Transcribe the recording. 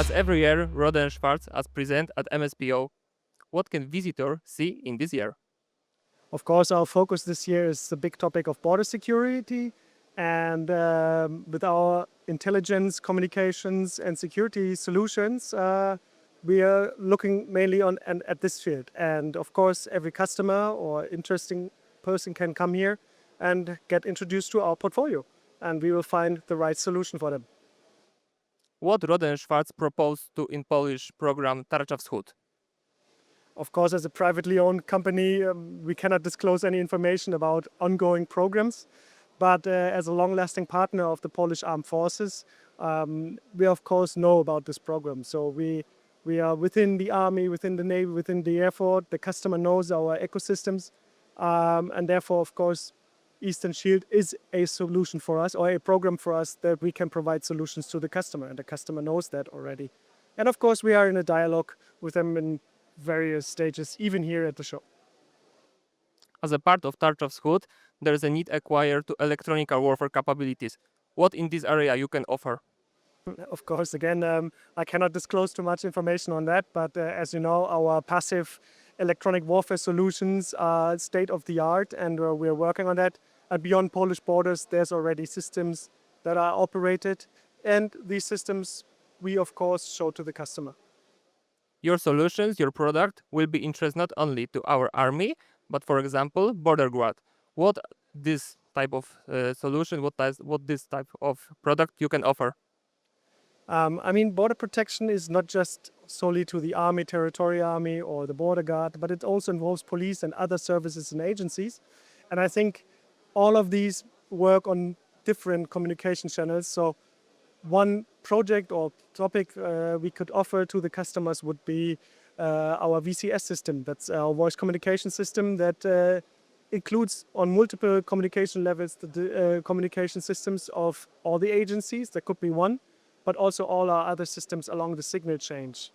As every year, Roden Schwarz is present at MSPO. What can visitor see in this year? Of course, our focus this year is the big topic of border security. And um, with our intelligence, communications, and security solutions, uh, we are looking mainly on and at this field. And of course, every customer or interesting person can come here and get introduced to our portfolio, and we will find the right solution for them. What Roden Schwarz proposed to in Polish program Tarcza Wschód? Of course, as a privately owned company, um, we cannot disclose any information about ongoing programs. But uh, as a long lasting partner of the Polish Armed Forces, um, we of course know about this program. So we, we are within the Army, within the Navy, within the Air Force. The customer knows our ecosystems. Um, and therefore, of course, Eastern Shield is a solution for us or a program for us that we can provide solutions to the customer. And the customer knows that already. And of course, we are in a dialogue with them in various stages, even here at the show. As a part of Tarcza Wschód, there is a need acquired to electronic warfare capabilities. What in this area you can offer? Of course, again, um, I cannot disclose too much information on that, but uh, as you know, our passive electronic warfare solutions are state of the art, and uh, we're working on that. And beyond Polish borders, there's already systems that are operated, and these systems we, of course, show to the customer. Your solutions, your product will be interest not only to our army, but for example, border guard. What this type of uh, solution, what what this type of product you can offer? Um, I mean, border protection is not just solely to the army, territorial army, or the border guard, but it also involves police and other services and agencies. And I think all of these work on different communication channels. So, one project or topic uh, we could offer to the customers would be uh, our VCS system. That's our voice communication system that uh, includes on multiple communication levels the, uh, communication systems of all the agencies. That could be one, but also all our other systems along the signal change.